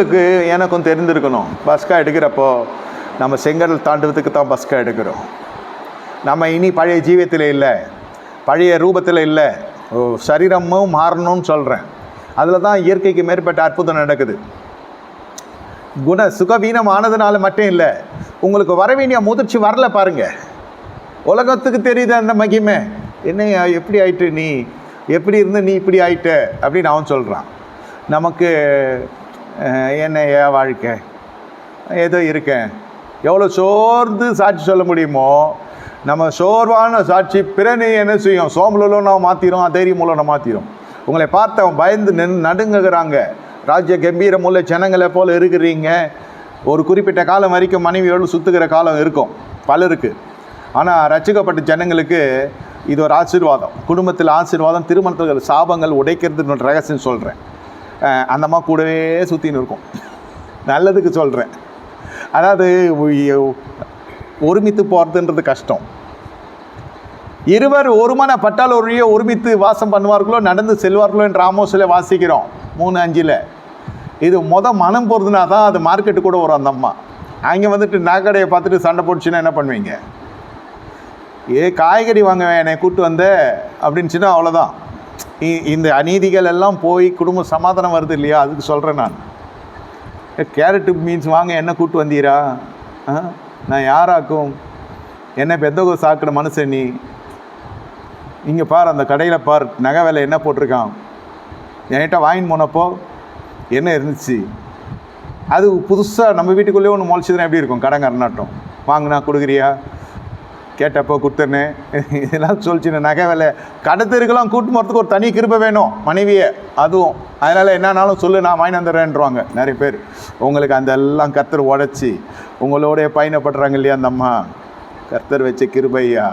உங்களுக்கு எனக்கும் தெரிந்திருக்கணும். பஸ்கா எடுக்கிறப்போ நம்ம செங்கடல் தாண்டுறதுக்கு தான் பஸ்கா எடுக்கிறோம். நம்ம இனி பழைய ஜீவியத்தில் இல்லை. பழைய ரூபத்தில் இல்லை. ஓ, சரீரமும் மாறணும்னு சொல்கிறேன் அதில் தான் இயற்கைக்கு மேற்பட்ட அற்புதம் நடக்குது. குண சுகவீனம் ஆனதுனால மட்டும் இல்லை. உங்களுக்கு வர வேண்டிய முதிர்ச்சி வரல பாருங்கள் உலகத்துக்கு தெரியுது அந்த மகிமை. என்ன எப்படி ஆயிட்டு நீ? எப்படி இருந்து நீ இப்படி ஆயிட்ட? அப்படின்னு அவன் சொல்கிறான் நமக்கு என்ன ஏன் வாழ்க்கை? ஏதோ இருக்கேன். எவ்வளோ சோர்ந்து சாட்சி சொல்ல முடியுமோ நம்ம சோர்வான சாட்சி பிறனை என்ன செய்யும்? சோம்பலும் நான் மாற்றிடும் அதைரியமுள்ள மாற்றிடும் உங்களை பார்த்து அவன் பயந்து நின் நடுங்குகிறாங்க. ராஜ்ய கம்பீரம் உள்ள ஜனங்களை போல் இருக்கிறீங்க. ஒரு குறிப்பிட்ட காலம் வரைக்கும் மனைவியோடு சுற்றுகிற காலம் இருக்கும். பலருக்கு. ஆனால் ரட்சிக்கப்பட்ட ஜனங்களுக்கு இது ஒரு ஆசீர்வாதம். குடும்பத்தில் ஆசீர்வாதம் திருமணத்தில் சாபங்கள் உடைக்கிறதுன்னு ரகசியம் சொல்கிறேன் அந்தம்மா கூடவே சுற்றின்னு இருக்கும். நல்லதுக்கு சொல்கிறேன் அதாவது ஒருமித்து போகிறதுன்றது கஷ்டம். இருவர் ஒருமனப்பட்டால் ஒழிய ஒருமித்து வாசம் பண்ணுவார்களோ நடந்து செல்வார்களோ என்று ராமோஸில் வாசிக்கிறோம். மூணு அஞ்சில். இது மொத மனம் போகிறதுனா தான் அது மார்க்கெட்டு கூட வரும் அந்த அம்மா. அங்கே வந்துட்டு நகைக்கடையை பார்த்துட்டு சண்டை போட்டுச்சுன்னா என்ன பண்ணுவீங்க? ஏ காய்கறி வாங்க என்னை கூப்பிட்டு வந்த அப்படின்னுச்சுன்னா அவ்வளோதான் இந்த அநீதிகள் எல்லாம் போய் குடும்ப சமாதானம் வருது இல்லையா? அதுக்கு சொல்கிறேன் நான். கேரட்டு மீன்ஸ் வாங்க என்ன கூட்டு வந்தீரா? ஆ? நான் யாராக்கும்? என்ன பெத்தகோ சாக்கிற மனுஷன் நீ? இங்கே பார் அந்த கடையில் பார் நகை விலை என்ன போட்டிருக்கான்? என்கிட்ட வாங்கின்னு போனப்போ என்ன இருந்துச்சு? அது புதுசாக நம்ம வீட்டுக்குள்ளேயே ஒன்று முளைச்சதுன்னா எப்படி இருக்கும்? கடங்காரனாட்டம் வாங்கினா கொடுக்குறியா? கேட்டப்போ கொடுத்தனே இதெல்லாம் சொல்லிச்சுன்னு நகை வேலை. கடத்தருக்கெல்லாம் கூட்டு போகிறதுக்கு ஒரு தனி கிருப்பை வேணும் மனைவியை. அதுவும். அதனால் என்னன்னாலும் சொல்லு நான் வாங்கி வந்துடுறேன்றவாங்க நிறைய பேர். உங்களுக்கு அந்த எல்லாம் கத்தர் உடச்சி உங்களோடைய பயணப்படுறாங்க இல்லையா அந்த அம்மா? கர்த்தர் வச்ச கிருபையா?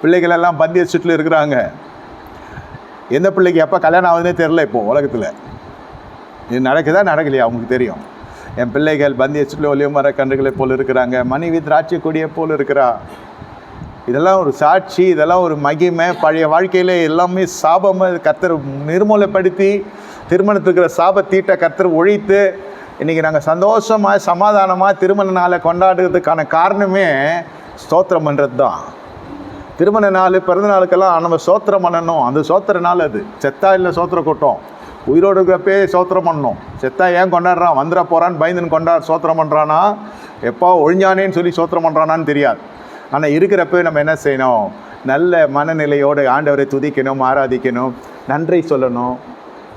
பிள்ளைகள் எல்லாம் பந்திய சுற்றில் இருக்கிறாங்க. எந்த பிள்ளைக்கு எப்போ கல்யாணம் ஆகுதுன்னே தெரில இப்போது உலகத்தில். இது நடக்குதா நடக்கலையா? அவங்களுக்கு தெரியும். என் பிள்ளைகள் பந்திய சுற்றில் ஒளிய வர கன்றுகளை போல் இருக்கிறாங்க. மனைவி திராட்சை கொடியை போல் இருக்கிறா. இதெல்லாம் ஒரு சாட்சி இதெல்லாம் ஒரு மகிமை. பழைய வாழ்க்கையில் எல்லாமே சாபமாக கத்தர் நிர்மூலப்படுத்தி திருமணத்துக்கு இருக்கிற சாப தீட்டை கத்தர் ஒழித்து இன்றைக்கி நாங்கள் சந்தோஷமாக சமாதானமாக திருமண நாளை கொண்டாடுறதுக்கான காரணமே ஸ்தோத்திரம் பண்ணுறது தான் திருமண நாள் பிறந்த நாளுக்கெல்லாம் நம்ம சோத்திரம் பண்ணணும். அந்த சோத்திர நாள் அது. செத்தா இல்லை சோத்திர கூட்டம். உயிரோடு இருக்கிறப்பே சோத்திரம் பண்ணணும். செத்தா ஏன் கொண்டாடுறான்? வந்துட போகிறான்னு பயந்துன்னு கொண்டா சோத்திரம் பண்ணுறானா எப்போ ஒழிஞ்சானேன்னு சொல்லி சோத்திரம் பண்ணுறானான்னு தெரியாது. ஆனால் இருக்கிறப்ப நம்ம என்ன செய்யணும்? நல்ல மனநிலையோடு ஆண்டவரை துதிக்கணும் ஆராதிக்கணும் நன்றி சொல்லணும்.